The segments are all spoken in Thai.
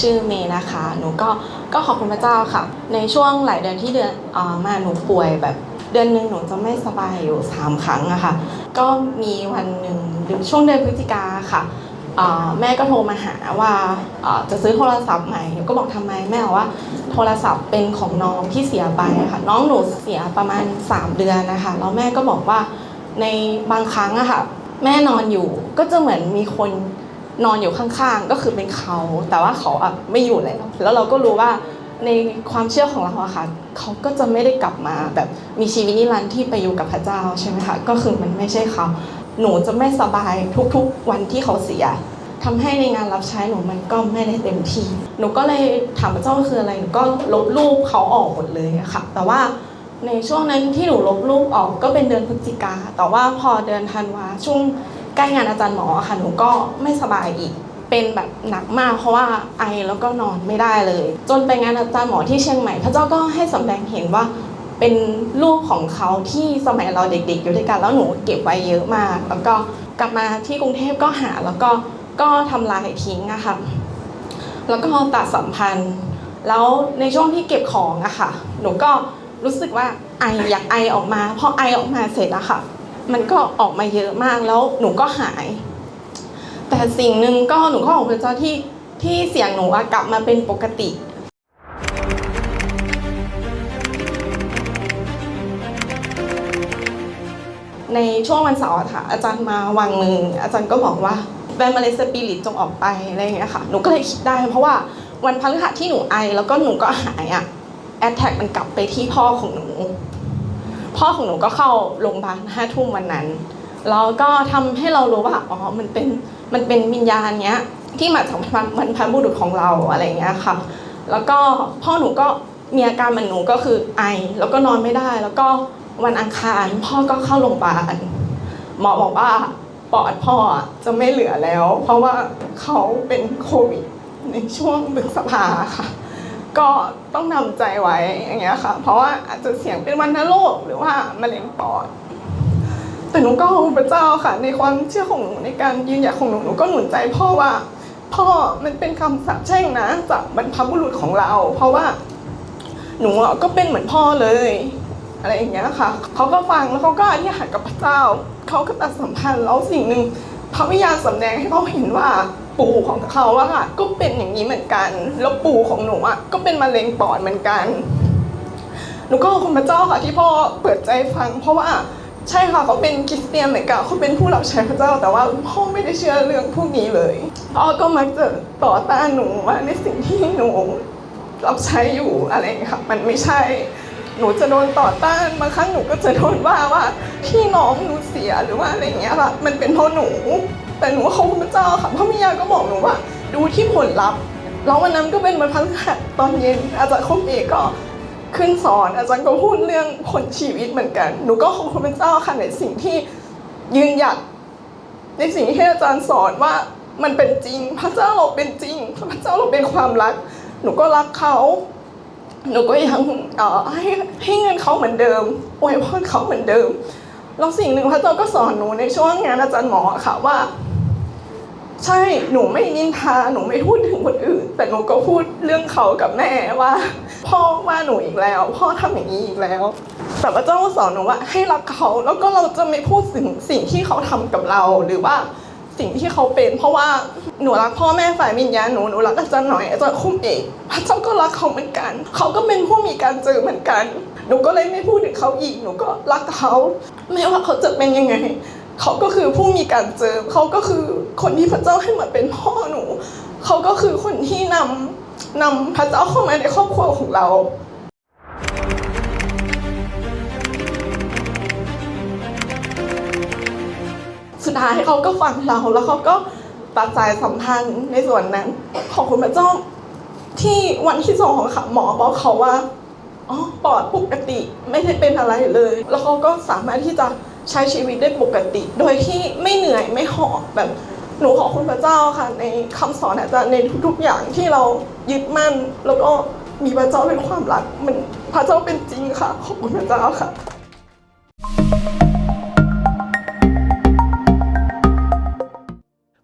ชื่อเมย์นะคะ หนูก็ก็ขอบคุณพระเจ้าค่ะ ในช่วงหลายเดือนที่เดือนออมาหนูป่วยแบบเดือนหนึ่งหนูจะไม่สบายอยู่สามครั้งอะค่ะ ก็มีวันหนึ่งช่วงเดือนพฤศจิกาค่ะแม่ก็โทรมาหาว่าจะซื้อโทรศัพท์ใหม่หนูก็บอกทำไมแม่บอกว่าโทรศัพท์เป็นของน้องที่เสียไปอะค่ะน้องหนูเสียประมาณ 3 เดือนนะคะแล้วแม่ก็บอกว่าในบางครั้งอะค่ะ แม่นอนอยู่ก็จะเหมือนมีคน นอนอยู่ข้างๆ ก็คือเป็นเขา แต่ว่าเขาอะไม่อยู่แล้ว แล้วเราก็รู้ว่าในความเชื่อของเราอะค่ะเขาก็จะไม่ได้กลับมาแบบมีชีวิตนิรันดร์ที่ไปอยู่กับพระเจ้าใช่ไหมคะก็คือมันไม่ใช่เขาหนูจะไม่สบายทุกๆ วันที่เขาเสียทำให้ในงานรับใช้หนูมันก็ไม่ได้เต็มที่หนูก็เลยถามพระเจ้าว่าคืออะไรหนูก็ลบรูปเขาออกหมดเลยอะค่ะแต่ว่าในช่วงนั้นที่หนูลบรูปออกก็เป็นเดือนพฤศจิกาแต่ว่าพอเดือนธันวาช่วง ใกล้งานอาจารย์หมอค่ะหนูก็ไม่สบายอีก เป็นแบบหนักมากเพราะว่าไอแล้วก็นอนไม่ได้เลย จนไปงานอาจารย์หมอที่เชียงใหม่ พระเจ้าก็ให้สำแดงเห็นว่าเป็นรูปของเขาที่สมัยเราเด็กๆ อยู่ด้วยกันแล้วหนูเก็บไว้เยอะมาก แล้วก็กลับมาที่กรุงเทพก็หาแล้วก็ก็ทำลายทิ้งอะค่ะแล้วก็ตัดสัมพันธ์ แล้วในช่วงที่เก็บของอะค่ะ หนูก็รู้สึกว่าไออยากไอออกมาพอไอออกมาเสร็จอะค่ะ มันก็ออกมาเยอะมากแล้วหนูก็หาย แต่สิ่งหนึ่งก็หนูก็ของพระเจ้าที่ที่เสียงหนูกลับมาเป็นปกติในช่วงวันเสาร์อะค่ะ อาจารย์มาวังหนึ่งอาจารย์ก็บอกว่าแวนมาเลสปิริตจงออกไปอะไรอย่างเงี้ยค่ะ หนูก็เลยคิดได้ เพราะว่าวันพฤหัสที่หนูไอ แล้วก็หนูก็หายอะแอดแท็กมันกลับไปที่พ่อของหนู พ่อของหนูก็เข้าโรงพยาบาลห้าทุ่มวันนั้นแล้วก็ทำให้เรารู้ว่าอ๋อมันเป็นมันเป็นวิญญาณเนี้ยที่มาจากมันพันบุรุษของเราอะไรเงี้ยค่ะ แล้วก็พ่อหนูก็มีอาการเหมือนหนูก็คือไอ แล้วก็นอนไม่ได้ แล้วก็วันอังคารพ่อก็เข้าโรงพยาบาลหมอบอกว่าปอดพ่อจะไม่เหลือแล้ว เพราะว่าเขาเป็นโควิดในช่วงพฤษภาค่ะ ก็ต้องนำใจไว้อย่างเงี้ยค่ะ เพราะว่าอาจจะเสี่ยงเป็นวัณโรคหรือว่ามะเร็งปอด แต่หนูก็ขอบพระเจ้าค่ะ ในความเชื่อของหนูในการยืนหยัดของหนูหนูก็หนุนใจพ่อว่า พ่อมันเป็นคำสาปแช่งนะ จากบรรพบุรุษของเรา เพราะว่า หนูก็เป็นเหมือนพ่อเลย อะไรอย่างเงี้ยค่ะเขาก็ฟังแล้วเขาก็อธิษฐานกับพระเจ้าเขาก็ตัดสัมพันธ์แล้วสิ่งหนึ่งพระวิญญาณสำแดงให้เขาเห็นว่า ปู่ของเขาอะค่ะ ก็เป็นอย่างนี้เหมือนกัน แล้วปู่ของหนูอะก็เป็นมะเร็งปอดเหมือนกัน หนูก็ขอบคุณพระเจ้าค่ะที่พ่อเปิดใจฟัง เพราะว่าใช่ค่ะเขาเป็นคริสเตียนเหมือนกันเขาเป็นผู้รับใช้พระเจ้า แต่ว่าพ่อไม่ได้เชื่อเรื่องพวกนี้เลยพ่อก็มักจะต่อต้านหนูว่าในสิ่งที่หนูรับใช้อยู่อะไรอย่างเงี้ยค่ะมันไม่ใช่ หนูจะโดนต่อต้านบางครั้งหนูก็จะโดนว่าว่าพี่น้องหนูเสียหรือว่าอะไรเงี้ยค่ะมันเป็นเพราะหนู แต่หนูขอบคุณพระเจ้าค่ะพระมิยาก็บอกหนูว่า ดูที่ผลลัพธ์แล้ววันนั้นก็เป็นวันพฤหัสตอนเย็น อาจารย์คมเอกก็ขึ้นสอนอาจารย์ก็พูดเรื่องผลชีวิตเหมือนกัน หนูก็ขอบคุณพระเจ้าค่ะในสิ่งที่ยืนหยัด ในสิ่งที่อาจารย์สอนว่ามันเป็นจริง พระเจ้าเราเป็นจริง พระเจ้าเราเป็นความรัก หนูก็รักเขาหนูก็ยังเอ่อให้ให้เงินเขาเหมือนเดิมอวยพรเขาเหมือนเดิมแล้วสิ่งหนึ่งพระเจ้าก็สอนหนูในช่วงงานอาจารย์หมอค่ะว่า ใช่หนูไม่นินทาหนูไม่พูดถึงคนอื่น แต่หนูก็พูดเรื่องเขากับแม่ว่า พ่อว่าหนูอีกแล้ว พ่อทำอย่างนี้อีกแล้ว แต่พระเจ้าสอนหนูว่าให้รักเขาแล้วก็เราจะไม่พูดถึงสิ่งที่เขาทำกับเราหรือว่าสิ่งที่เขาเป็น เพราะว่าหนูรักพ่อแม่ฝ่ายวิญญาณหนูหนูรักอาจารย์หน่อยอาจารย์คุ้มเอกพระเจ้าก็รักเขาเหมือนกัน เขาก็เป็นผู้มีการเจอเหมือนกัน หนูก็เลยไม่พูดถึงเขาอีกหนูก็รักเขา ไม่ว่าเขาจะเป็นยังไง เขาก็คือผู้มีการเจอเขาก็คือคนที่พระเจ้าให้มาเป็นพ่อหนู เขาก็คือคนที่นำนำพระเจ้าเข้ามาในครอบครัวของเราสุดท้ายเขาก็ฟังเราแล้วเขาก็ตัดสายสัมพันธ์ในส่วนนั้น ขอบคุณพระเจ้าที่วันที่สองค่ะหมอบอกเขาว่าอ๋อปอดปกติไม่ได้เป็นอะไรเลย แล้วเขาก็สามารถที่จะ ใช้ชีวิตได้ปกติ โดยที่ไม่เหนื่อยไม่หอบแบบหนูขอบคุณพระเจ้าค่ะ ในคำสอนอาจารย์ในทุก ๆ อย่างที่เรายึดมั่น แล้วก็มีพระเจ้าเป็นความรักมันพระเจ้าเป็นจริงค่ะ ขอบคุณพระเจ้าค่ะ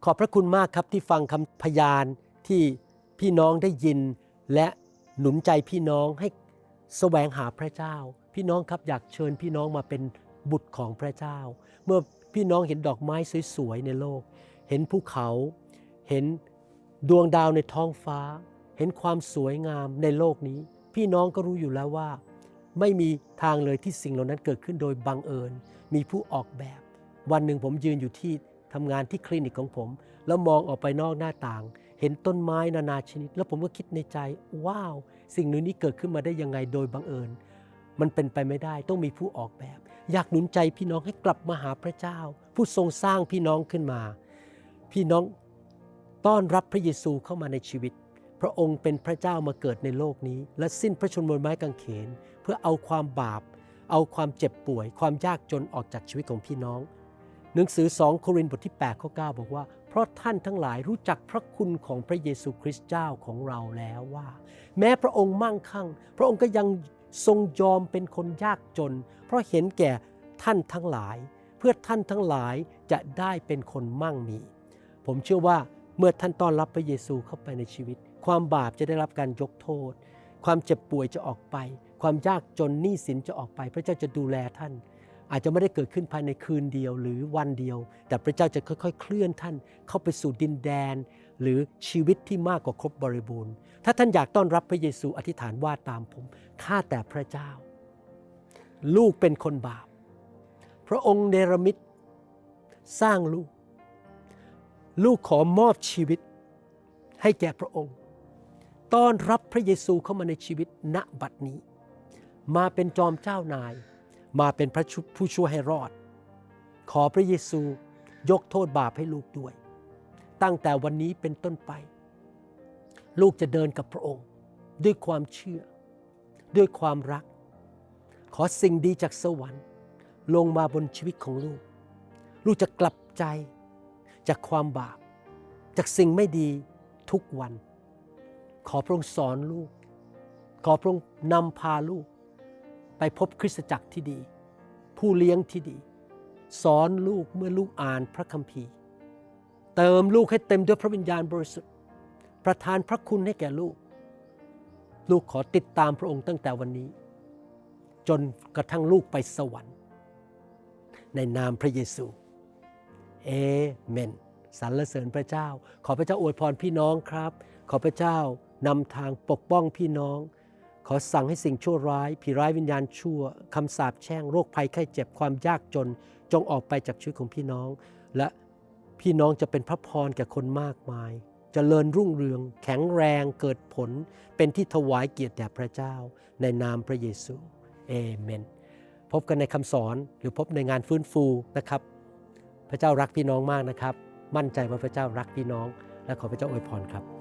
ขอบพระคุณมากครับที่ฟังคำพยานที่พี่น้องได้ยิน และหนุนใจพี่น้องให้แสวงหาพระเจ้า พี่น้องครับอยากเชิญพี่น้องมาเป็น บุตรของพระเจ้า เมื่อพี่น้องเห็นดอกไม้สวยๆในโลก เห็นภูเขา เห็นดวงดาวในท้องฟ้า เห็นความสวยงามในโลกนี้ พี่น้องก็รู้อยู่แล้วว่า ไม่มีทางเลยที่สิ่งเหล่านั้นเกิดขึ้นโดยบังเอิญ มีผู้ออกแบบ วันหนึ่งผมยืนอยู่ที่ทำงานที่คลินิกของผม แล้วมองออกไปนอกหน้าต่าง เห็นต้นไม้นานาชนิด แล้วผมก็คิดในใจ ว้าว สิ่งนี้นี้เกิดขึ้นมาได้ยังไงโดยบังเอิญ มันเป็นไปไม่ได้ต้องมีผู้ออกแบบ อยากหนุนใจพี่น้องให้กลับมาหาพระเจ้า ผู้ทรงสร้างพี่น้องขึ้นมา พี่น้องต้อนรับพระเยซูเข้ามาในชีวิต พระองค์เป็นพระเจ้ามาเกิดในโลกนี้ และสิ้นพระชนม์บนไม้กางเขน เพื่อเอาความบาป เอาความเจ็บป่วย ความยากจนออกจากชีวิตของพี่น้อง หนังสือ 2 โครินธ์บทที่8ข้อ9บอกว่า เพราะท่านทั้งหลายรู้จักพระคุณของพระเยซูคริสต์เจ้าของเราแล้วว่า แม้พระองค์มั่งคั่ง พระองค์ก็ยัง ทรงยอมเป็นคนยากจน เพราะเห็นแก่ท่านทั้งหลาย เพื่อท่านทั้งหลายจะได้เป็นคนมั่งมี ผมเชื่อว่าเมื่อท่านต้อนรับพระเยซูเข้าไปในชีวิต ความบาปจะได้รับการยกโทษ ความเจ็บป่วยจะออกไป ความยากจนหนี้สินจะออกไป พระเจ้าจะดูแลท่าน อาจจะไม่ได้เกิดขึ้นภายในคืนเดียวหรือวันเดียว แต่พระเจ้าจะค่อยๆ เคลื่อนท่านเข้าไปสู่ดินแดน หรือชีวิตที่มากกว่าครบบริบูรณ์ ถ้าท่านอยากต้อนรับพระเยซูอธิษฐานว่าตามผมข้าแต่พระเจ้า ลูกเป็นคนบาป พระองค์เนรมิตสร้างลูก ลูกขอมอบชีวิตให้แก่พระองค์ ต้อนรับพระเยซูเข้ามาในชีวิตณบัดนี้ มาเป็นจอมเจ้านาย มาเป็นพระผู้ช่วยให้รอด ขอพระเยซูยกโทษบาปให้ลูกด้วย ตั้งแต่วันนี้เป็นต้นไป ลูกจะเดินกับพระองค์ ด้วยความเชื่อ ด้วยความรัก ขอสิ่งดีจากสวรรค์ ลงมาบนชีวิตของลูก ลูกจะกลับใจจากความบาป จากสิ่งไม่ดีทุกวัน ขอพระองค์สอนลูก ขอพระองค์นำพาลูก ไปพบคริสตจักรที่ดี ผู้เลี้ยงที่ดี สอนลูกเมื่อลูกอ่านพระคัมภีร์ เติมลูกให้เต็มด้วยพระวิญญาณบริสุทธิ์ ประทานพระคุณให้แก่ลูก ลูกขอติดตามพระองค์ตั้งแต่วันนี้ จนกระทั่งลูกไปสวรรค์ ในนามพระเยซู เอเมนสรรเสริญพระเจ้า ขอพระเจ้าอวยพรพี่น้องครับ ขอพระเจ้านำทางปกป้องพี่น้อง ขอสั่งให้สิ่งชั่วร้าย ผีร้ายวิญญาณชั่วคำสาปแช่งโรคภัยไข้เจ็บความยากจน จงออกไปจากชีวิตของพี่น้อง และ พี่น้องจะเป็นพระพรแก่คนมากมายจเจริญรุ่งเรือง แข็งแรงเกิดผล เป็นที่ถวายเกียรติแด่พระเจ้า ในนามพระเยซูเอเมน พบกันในคำสอนหรือพบในงานฟื้นฟูนะครับ พระเจ้ารักพี่น้องมากนะครับ มั่นใจว่าพระเจ้ารักพี่น้อง และขอพระเจ้าอวยพรครับ